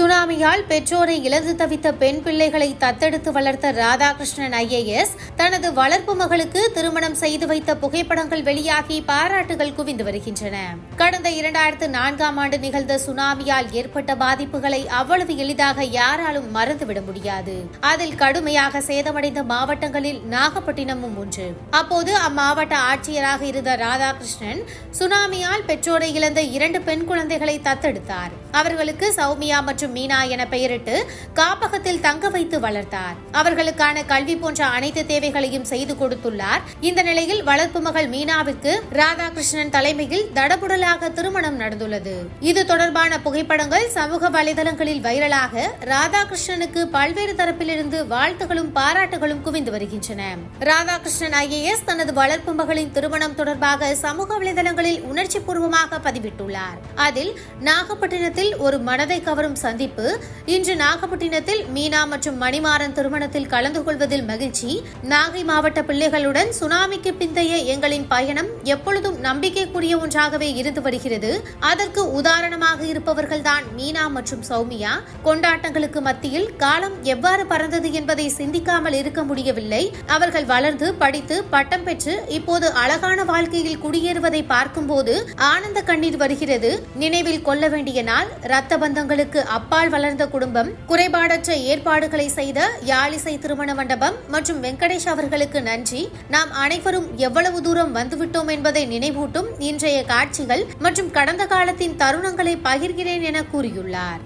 சுனாமியால் பெற்றோரை இழந்து தவித்த பெண் பிள்ளைகளை தத்தெடுத்து வளர்த்த ராதாகிருஷ்ணன் ஐஏஎஸ் தனது வளர்ப்பு மகளுக்கு திருமணம் செய்து வைத்த புகைப்படங்கள் வெளியாகி பாராட்டுகள் குவிந்து வருகின்றன. கடந்த இரண்டாயிரத்து நான்காம் ஆண்டு நிகழ்ந்த சுனாமியால் ஏற்பட்ட பாதிப்புகளை அவ்வளவு எளிதாக யாராலும் மறந்துவிட முடியாது. அதில் கடுமையாக சேதமடைந்த மாவட்டங்களில் நாகப்பட்டினமும் ஒன்று. அப்போது அம்மாவட்ட ஆட்சியராக இருந்த ராதாகிருஷ்ணன் சுனாமியால் பெற்றோரை இழந்த இரண்டு பெண் குழந்தைகளை தத்தெடுத்தார். அவர்களுக்கு சௌமியா மற்றும் மீனா என பெயரிட்டு காப்பகத்தில் தங்க வைத்து வளர்த்தார். அவர்களுக்கான கல்வி போன்ற அனைத்து தேவைகளையும் செய்து கொடுத்துள்ளார். இந்த நிலையில் வளர்ப்பு மகள் மீனாவிற்கு ராதாகிருஷ்ணன் தலைமையில் தடபுடலாக திருமணம் நடந்துள்ளது. இது தொடர்பான புகைப்படங்கள் சமூக வலைதளங்களில் வைரலாக ராதாகிருஷ்ணனுக்கு பல்வேறு தரப்பிலிருந்து வாழ்த்துகளும் பாராட்டுகளும் குவிந்து வருகின்றன. ராதாகிருஷ்ணன் ஐஏஎஸ் தனது வளர்ப்பு மகளின் திருமணம் தொடர்பாக சமூக வலைதளங்களில் உணர்ச்சி பூர்வமாக பதிவிட்டுள்ளார். அதில் நாகப்பட்டினத்தில் ஒரு மனதை கவரும் சந்திப்பு. இன்று நாகப்பட்டினத்தில் மீனா மற்றும் மணிமாறன் திருமணத்தில் கலந்து கொள்வதில் மகிழ்ச்சி. நாகை மாவட்ட பிள்ளைகளுடன் சுனாமிக்கு பிந்தைய எங்களின் பயணம் எப்பொழுதும் நம்பிக்கைக்குரிய ஒன்றாகவே இருந்து வருகிறது. அதற்கு உதாரணமாக இருப்பவர்கள்தான் மீனா மற்றும் சௌமியா. கொண்டாட்டங்களுக்கு மத்தியில் காலம் எவ்வாறு பறந்தது என்பதை சிந்திக்காமல் இருக்க முடியவில்லை. அவர்கள் வளர்ந்து படித்து பட்டம் பெற்று இப்போது அழகான வாழ்க்கையில் குடியேறுவதை பார்க்கும்போது ஆனந்த கண்ணீர் வருகிறது. நினைவில் கொள்ள வேண்டிய நாள் ரத்த பந்தங்களுக்கு அப்பால் வளர்ந்த குடும்பம் குறைபாடற்ற ஏற்பாடுகளை செய்த யாழிசை திருமண மண்டபம் மற்றும் வெங்கடேஷ் அவர்களுக்கு நன்றி. நாம் அனைவரும் எவ்வளவு தூரம் வந்துவிட்டோம் என்பதை நினைவூட்டும் இன்றைய காட்சிகள் மற்றும் கடந்த காலத்தின் தருணங்களை பகிர்கிறேன் என கூறியுள்ளார்.